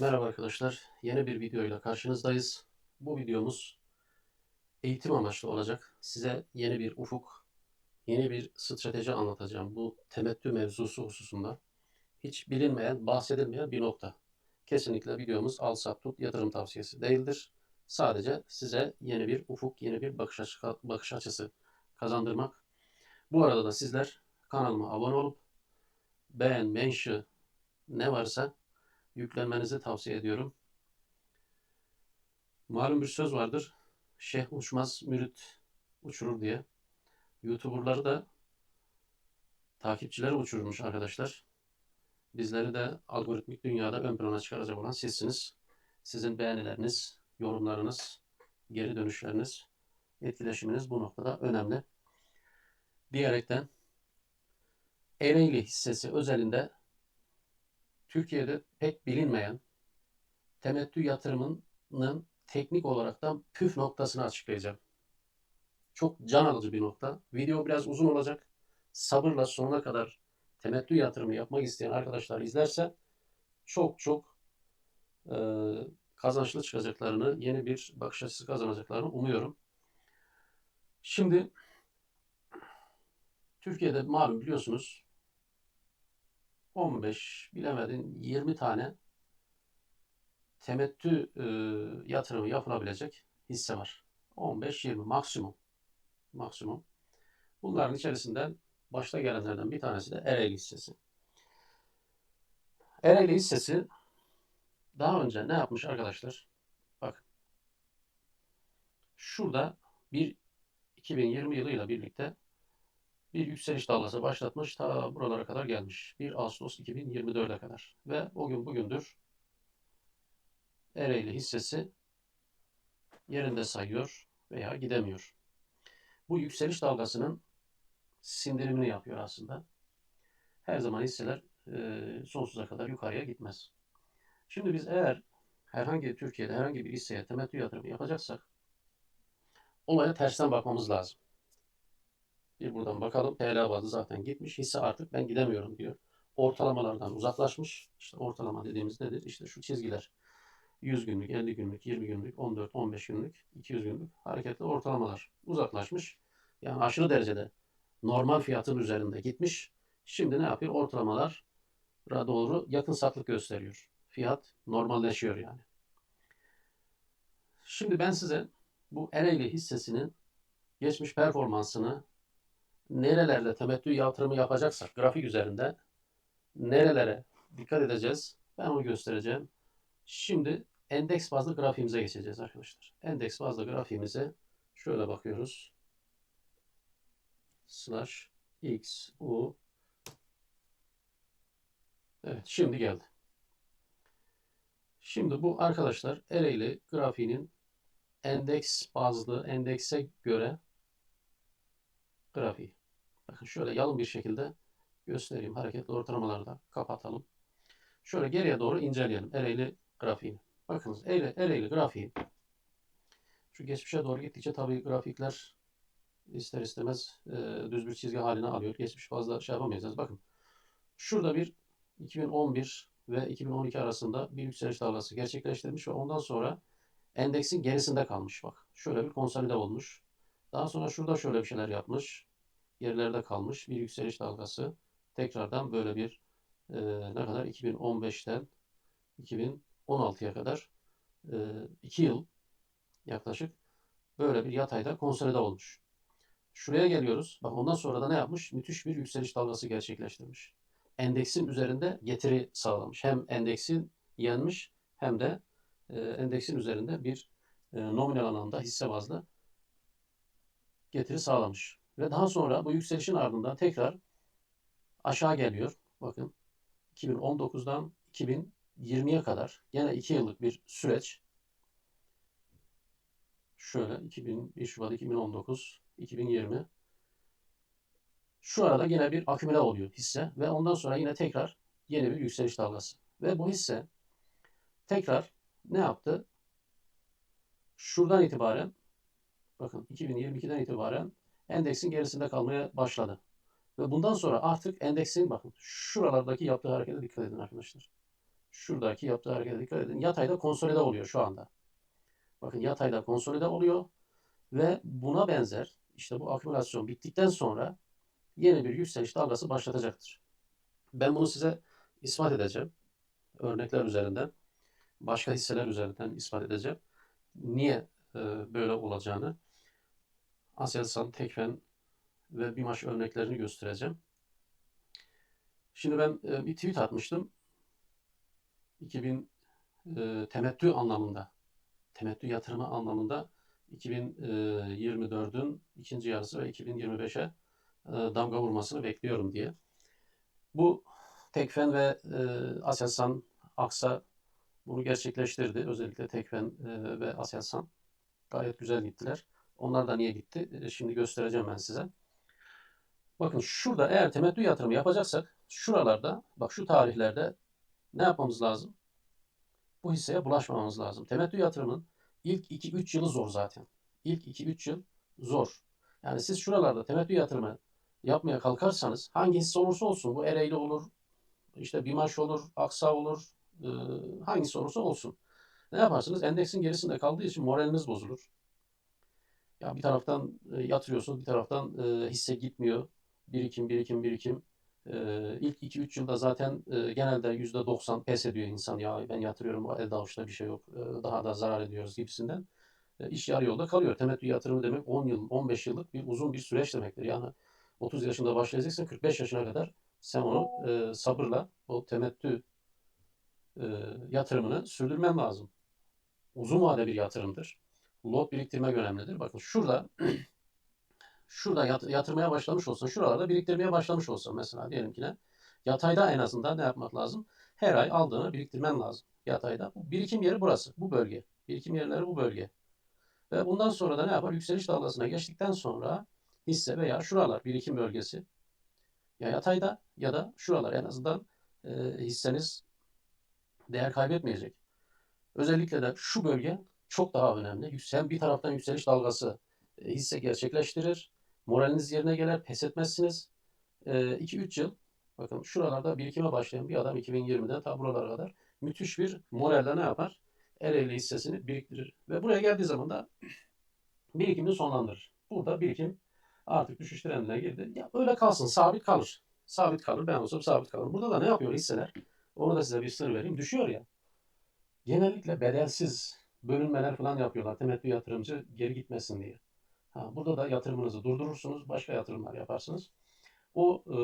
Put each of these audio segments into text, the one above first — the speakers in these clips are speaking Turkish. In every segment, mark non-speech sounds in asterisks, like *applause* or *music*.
Merhaba arkadaşlar. Yeni bir videoyla karşınızdayız. Bu videomuz eğitim amaçlı olacak. Size yeni bir ufuk, yeni bir strateji anlatacağım. Bu temettü mevzusu hususunda. Hiç bilinmeyen, bahsedilmeyen bir nokta. Kesinlikle videomuz al sat tut yatırım tavsiyesi değildir. Sadece size yeni bir ufuk, yeni bir bakış, açı, bakış açısı kazandırmak. Bu arada da sizler kanalıma abone olup beğen, mention ne varsa yüklenmenizi tavsiye ediyorum. Malum bir söz vardır. Şeyh uçmaz, mürit uçurur diye. YouTuber'ları da takipçileri uçurmuş arkadaşlar. Bizleri de algoritmik dünyada ön plana çıkaracak olan sizsiniz. Sizin beğenileriniz, yorumlarınız, geri dönüşleriniz, etkileşiminiz bu noktada önemli. Diyerekten Ereğli hissesi özelinde Türkiye'de pek bilinmeyen temettü yatırımının teknik olaraktan püf noktasını açıklayacağım. Çok can alıcı bir nokta. Video biraz uzun olacak. Sabırla sonuna kadar temettü yatırımı yapmak isteyen arkadaşlar izlerse çok çok e, kazançlı çıkacaklarını, yeni bir bakış açısı kazanacaklarını umuyorum. Şimdi Türkiye'de malum biliyorsunuz 15 bilemedin 20 tane temettü e, yatırımı yapılabilecek hisse var. 15-20 maksimum. Maksimum. Bunların içerisinden başta gelenlerden bir tanesi de Ereğli hissesi. Ereğli hissesi daha önce ne yapmış arkadaşlar? Bak. Şurada bir 2020 yılıyla birlikte bir yükseliş dalgası başlatmış. Ta buralara kadar gelmiş. 1 Ağustos 2024'e kadar. Ve o gün bugündür Ereğli hissesi yerinde sayıyor veya gidemiyor. Bu yükseliş dalgasının sindirimini yapıyor aslında. Her zaman hisseler e, sonsuza kadar yukarıya gitmez. Şimdi biz eğer herhangi Türkiye'de herhangi bir hisseye temettü yatırımı yapacaksak olaya tersten bakmamız lazım. Bir buradan bakalım. TL bazı zaten gitmiş. Hisse artık ben gidemiyorum diyor. Ortalamalardan uzaklaşmış. İşte ortalama dediğimiz nedir? İşte şu çizgiler. 100 günlük, 50 günlük, 20 günlük, 14, 15 günlük, 200 günlük hareketli ortalamalar uzaklaşmış. Yani aşırı derecede normal fiyatın üzerinde gitmiş. Şimdi ne yapıyor? Ortalamalara doğru yakın saklık gösteriyor. Fiyat normalleşiyor yani. Şimdi ben size bu Ereğli hissesinin geçmiş performansını nerelerde temettü yatırımı yapacaksak grafik üzerinde nerelere dikkat edeceğiz ben onu göstereceğim. Şimdi endeks bazlı grafiğimize geçeceğiz arkadaşlar. Endeks bazlı grafiğimize şöyle bakıyoruz. Slash x u Evet şimdi geldi. Şimdi bu arkadaşlar Ereğli grafiğinin endeks bazlı endekse göre grafiği. Bakın şöyle yalın bir şekilde göstereyim. Hareketli ortalamalarda kapatalım. Şöyle geriye doğru inceleyelim. Ereğli grafiğini. Bakınız Ereğli, Ereğli grafiği. Şu geçmişe doğru gittikçe tabii grafikler ister istemez e, düz bir çizgi haline alıyor. Geçmiş fazla şey yapamayacağız. Bakın şurada bir 2011 ve 2012 arasında bir yükseliş dalgası gerçekleştirmiş ve ondan sonra endeksin gerisinde kalmış bak. Şöyle bir konsolide olmuş. Daha sonra şurada şöyle bir şeyler yapmış yerlerde kalmış bir yükseliş dalgası. Tekrardan böyle bir e, ne kadar 2015'ten 2016'ya kadar e, 2 yıl yaklaşık böyle bir yatayda konsolide olmuş. Şuraya geliyoruz. Bak ondan sonra da ne yapmış? Müthiş bir yükseliş dalgası gerçekleştirmiş. Endeksin üzerinde getiri sağlamış. Hem endeksin yenmiş hem de e, endeksin üzerinde bir e, nominal anlamda hisse bazlı getiri sağlamış. Ve daha sonra bu yükselişin ardından tekrar aşağı geliyor. Bakın 2019'dan 2020'ye kadar yine 2 yıllık bir süreç. Şöyle 2001 Şubat 2019 2020 şu arada yine bir akümüle oluyor hisse ve ondan sonra yine tekrar yeni bir yükseliş dalgası. Ve bu hisse tekrar ne yaptı? Şuradan itibaren bakın 2022'den itibaren endeksin gerisinde kalmaya başladı. Ve bundan sonra artık endeksin bakın şuralardaki yaptığı harekete dikkat edin arkadaşlar. şuradaki yaptığı harekete dikkat edin. Yatayda konsolide oluyor şu anda. Bakın yatayda konsolide oluyor ve buna benzer işte bu akümülasyon bittikten sonra yeni bir yükseliş dalgası başlatacaktır. Ben bunu size ispat edeceğim. Örnekler üzerinden, başka hisseler üzerinden ispat edeceğim. Niye e, böyle olacağını Aselsan, Tekfen ve BİMAŞ örneklerini göstereceğim. Şimdi ben e, bir tweet atmıştım. 2000 e, temettü anlamında, temettü yatırımı anlamında 2024'ün ikinci yarısı ve 2025'e e, damga vurmasını bekliyorum diye. Bu Tekfen ve e, Aselsan, Aksa bunu gerçekleştirdi. Özellikle Tekfen e, ve Aselsan gayet güzel gittiler. Onlar da niye gitti? E, şimdi göstereceğim ben size. Bakın şurada eğer temettü yatırımı yapacaksak şuralarda bak şu tarihlerde ne yapmamız lazım? Bu hisseye bulaşmamamız lazım. Temettü yatırımın ilk 2-3 yılı zor zaten. İlk 2-3 yıl zor. Yani siz şuralarda temettü yatırımı yapmaya kalkarsanız hangi hisse olursa olsun bu Ereğli olur, işte Bimaş olur, Aksa olur, e, hangisi olursa olsun. Ne yaparsınız? Endeksin gerisinde kaldığı için moraliniz bozulur. Ya bir taraftan e, yatırıyorsunuz, bir taraftan e, hisse gitmiyor. Birikim, birikim, birikim. E, ilk 2-3 yılda zaten e, genelde %90 pes ediyor insan. Ya ben yatırıyorum, elde avuçta bir şey yok, e, daha da zarar ediyoruz gibisinden. E, iş yarı yolda kalıyor. Temettü yatırımı demek 10 yıl, 15 yıllık bir uzun bir süreç demektir. Yani 30 yaşında başlayacaksın, 45 yaşına kadar sen onu sabırla o temettü yatırımını sürdürmen lazım. Uzun vade bir yatırımdır. Lot biriktirmek önemlidir. Bakın şurada *clears throat* şurada yat, yatırmaya başlamış olsan, şuralarda biriktirmeye başlamış olsan mesela diyelim ki ne? Yatayda en azından ne yapmak lazım? Her ay aldığını biriktirmen lazım. Yatayda. Birikim yeri burası. Bu bölge. Birikim yerleri bu bölge. Ve bundan sonra da ne yapar? Yükseliş dalgasına geçtikten sonra hisse veya şuralar birikim bölgesi ya yatayda ya da şuralar en azından e, hisseniz değer kaybetmeyecek. Özellikle de şu bölge çok daha önemli. Hem bir taraftan yükseliş dalgası e, hisse gerçekleştirir. Moraliniz yerine gelir, pes etmezsiniz. 2-3 e, yıl bakın şuralarda birikime başlayan bir adam 2020'den ta buralara kadar müthiş bir moralle ne yapar? Ereğli hissesini biriktirir. Ve buraya geldiği zaman da birikimini sonlandırır. Burada birikim artık düşüş trendine girdi. Ya öyle kalsın, sabit kalır. Sabit kalır. Ben olsam sabit kalır. Burada da ne yapıyor hisseler? Onu da size bir sır vereyim. Düşüyor ya. Genellikle bedelsiz bölünmeler falan yapıyorlar. Temettü yatırımcı geri gitmesin diye. Ha, burada da yatırımınızı durdurursunuz. Başka yatırımlar yaparsınız. O e,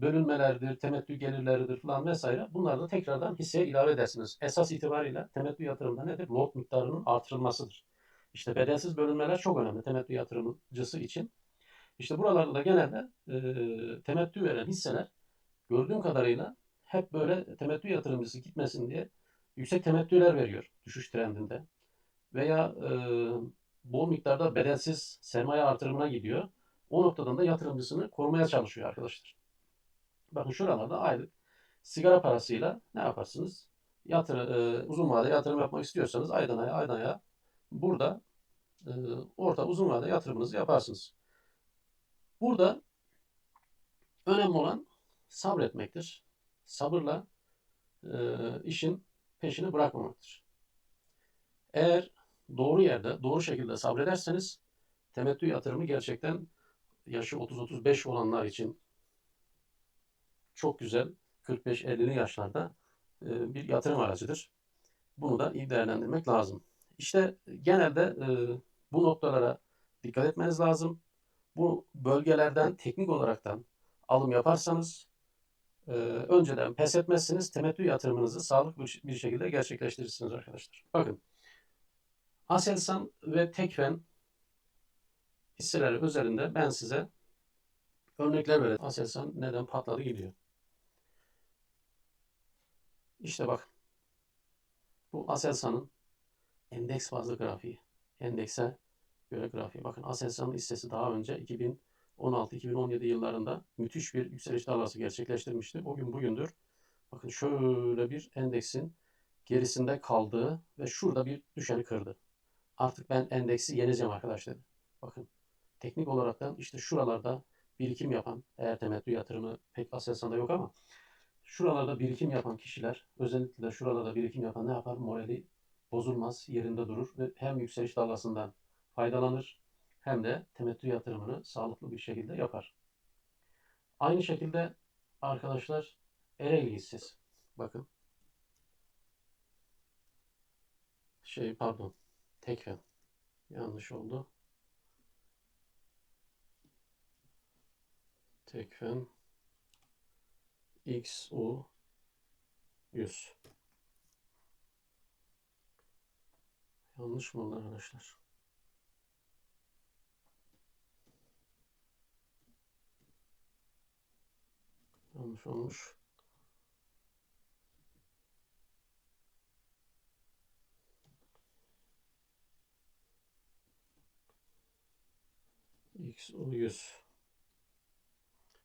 bölünmelerdir, temettü gelirleridir falan vesaire. Bunları da tekrardan hisseye ilave edersiniz. Esas itibariyle temettü yatırımda nedir? Lot miktarının artırılmasıdır. İşte bedelsiz bölünmeler çok önemli temettü yatırımcısı için. İşte buralarda da genelde e, temettü veren hisseler gördüğüm kadarıyla hep böyle temettü yatırımcısı gitmesin diye yüksek temettüler veriyor düşüş trendinde. Veya e, bol miktarda bedelsiz sermaye artırımına gidiyor. O noktadan da yatırımcısını korumaya çalışıyor arkadaşlar. Bakın şuralarda aylık sigara parasıyla ne yaparsınız? Yatır, e, uzun vade yatırım yapmak istiyorsanız aydan aya aydan aya burada e, orta uzun vade yatırımınızı yaparsınız. Burada önemli olan sabretmektir. Sabırla e, işin peşini bırakmamaktır. Eğer doğru yerde, doğru şekilde sabrederseniz temettü yatırımı gerçekten yaşı 30-35 olanlar için çok güzel 45-50'li yaşlarda e, bir yatırım aracıdır. Bunu da iyi değerlendirmek lazım. İşte genelde e, bu noktalara dikkat etmeniz lazım. Bu bölgelerden teknik olaraktan alım yaparsanız e, önceden pes etmezsiniz. Temettü yatırımınızı sağlıklı bir şekilde gerçekleştirirsiniz arkadaşlar. Bakın Aselsan ve Tekfen hisseleri üzerinde ben size örnekler vereceğim. Aselsan neden patladı gidiyor. İşte bak. Bu Aselsan'ın endeks bazlı grafiği. Endekse göre grafiğe. Bakın Aselsan'ın hissesi daha önce 2016-2017 yıllarında müthiş bir yükseliş dalgası gerçekleştirmişti. O gün bugündür bakın şöyle bir endeksin gerisinde kaldığı ve şurada bir düşeni kırdı. Artık ben endeksi yeneceğim arkadaşlar. Bakın teknik olarak da işte şuralarda birikim yapan eğer temettü yatırımı pek Aselsan'da yok ama şuralarda birikim yapan kişiler, özellikle de şuralarda birikim yapan ne yapar? Morali bozulmaz, yerinde durur ve hem yükseliş dalgasından faydalanır hem de temettü yatırımını sağlıklı bir şekilde yapar. Aynı şekilde arkadaşlar Ereğli hissesi. Bakın. Şey pardon. Tekfen. Yanlış oldu. Tekfen XU 100. Yanlış mı oldu arkadaşlar? Yanlış olmuş. XU 100.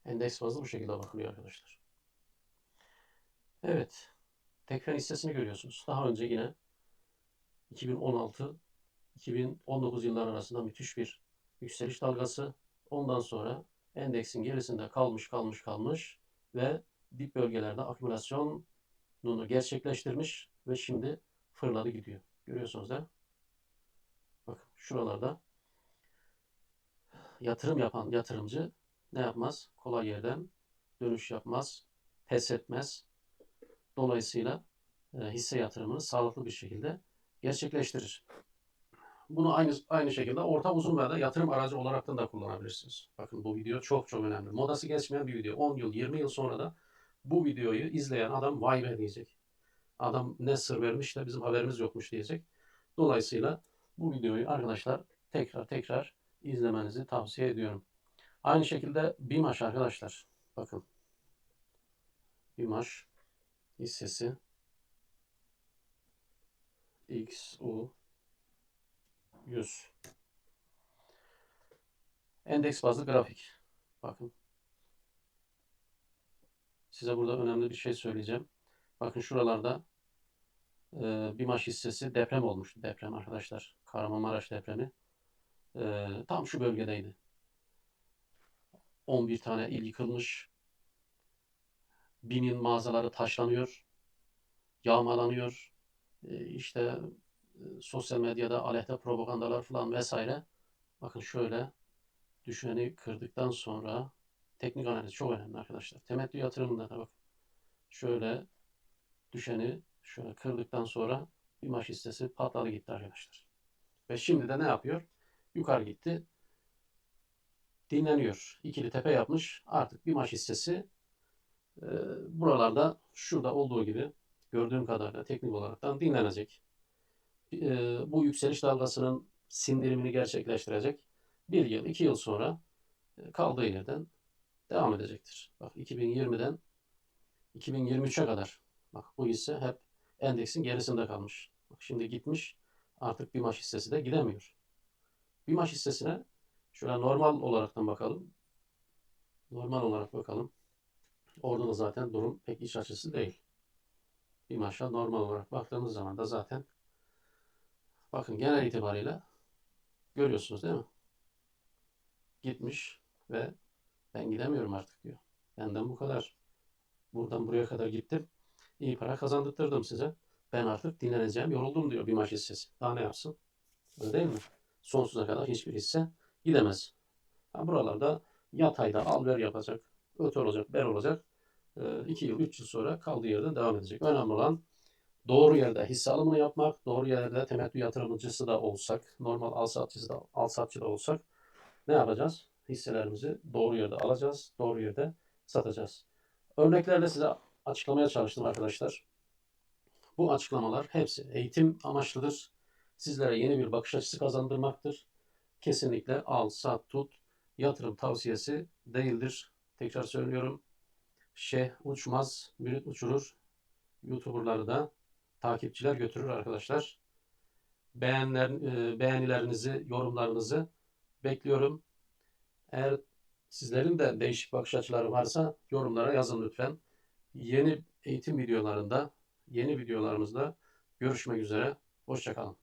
Endeks bazlı bu şekilde bakılıyor arkadaşlar. Evet. Tekfen hissesini görüyorsunuz. Daha önce yine 2016 2019 yılları arasında müthiş bir yükseliş dalgası. Ondan sonra endeksin gerisinde kalmış kalmış kalmış ve dip bölgelerde akümülasyonunu gerçekleştirmiş ve şimdi fırladı gidiyor. Görüyorsunuz da. Bakın şuralarda yatırım yapan yatırımcı ne yapmaz? Kolay yerden dönüş yapmaz, pes etmez. Dolayısıyla e, hisse yatırımını sağlıklı bir şekilde gerçekleştirir. Bunu aynı aynı şekilde orta uzun vadede yatırım aracı olarak da kullanabilirsiniz. Bakın bu video çok çok önemli. Modası geçmeyen bir video. 10 yıl, 20 yıl sonra da bu videoyu izleyen adam vay be diyecek. Adam ne sır vermiş de bizim haberimiz yokmuş diyecek. Dolayısıyla bu videoyu arkadaşlar tekrar tekrar izlemenizi tavsiye ediyorum. Aynı şekilde BİMAŞ arkadaşlar. Bakın. BİMAŞ hissesi XU 100 Endeks bazlı grafik. Bakın. Size burada önemli bir şey söyleyeceğim. Bakın şuralarda e, BİMAŞ hissesi deprem olmuştu. Deprem arkadaşlar. Kahramanmaraş depremi. E, tam şu bölgedeydi. 11 tane il yıkılmış. Binin mağazaları taşlanıyor. Yağmalanıyor. E, işte sosyal medyada aleyhte propagandalar falan vesaire. Bakın şöyle düşeni kırdıktan sonra teknik analiz çok önemli arkadaşlar. Temettü yatırımında da bak şöyle düşeni şöyle kırdıktan sonra bir maç hissesi patladı gitti arkadaşlar. Ve şimdi de ne yapıyor? Yukarı gitti. Dinleniyor. İkili tepe yapmış. Artık bir maç hissesi e, buralarda şurada olduğu gibi gördüğüm kadarıyla teknik olaraktan dinlenecek. E, bu yükseliş dalgasının sindirimini gerçekleştirecek. Bir yıl, iki yıl sonra e, kaldığı yerden devam edecektir. Bak 2020'den 2023'e kadar bak bu hisse hep endeksin gerisinde kalmış. Bak şimdi gitmiş artık bir maç hissesi de gidemiyor. Bir maç hissesine şöyle normal olaraktan bakalım. Normal olarak bakalım. Orada da zaten durum pek iç açısı değil. Bir maçta normal olarak baktığımız zaman da zaten bakın genel itibariyle görüyorsunuz değil mi? Gitmiş ve ben gidemiyorum artık diyor. Benden bu kadar. Buradan buraya kadar gittim. İyi para kazandırdım size. Ben artık dinleneceğim, yoruldum diyor bir maç hissesi. Daha ne yapsın? Öyle değil mi? Sonsuza kadar hiçbir hisse gidemez. Ha, buralarda yatayda al ver yapacak. Öte olacak, ber olacak. 2 yıl, 3 yıl sonra kaldığı yerden devam edecek. Önemli olan doğru yerde hisse alımını yapmak, doğru yerde temettü yatırımcısı da olsak, normal al satçısı da, al satçı da olsak ne yapacağız? Hisselerimizi doğru yerde alacağız, doğru yerde satacağız. Örneklerle size açıklamaya çalıştım arkadaşlar. Bu açıklamalar hepsi eğitim amaçlıdır. Sizlere yeni bir bakış açısı kazandırmaktır. Kesinlikle al, sat, tut, yatırım tavsiyesi değildir. Tekrar söylüyorum. Şeyh uçmaz, mürit uçurur. YouTuber'ları da takipçiler götürür arkadaşlar. Beğenler, e, beğenilerinizi, yorumlarınızı bekliyorum. Eğer sizlerin de değişik bakış açıları varsa yorumlara yazın lütfen. Yeni eğitim videolarında, yeni videolarımızda görüşmek üzere. Hoşçakalın.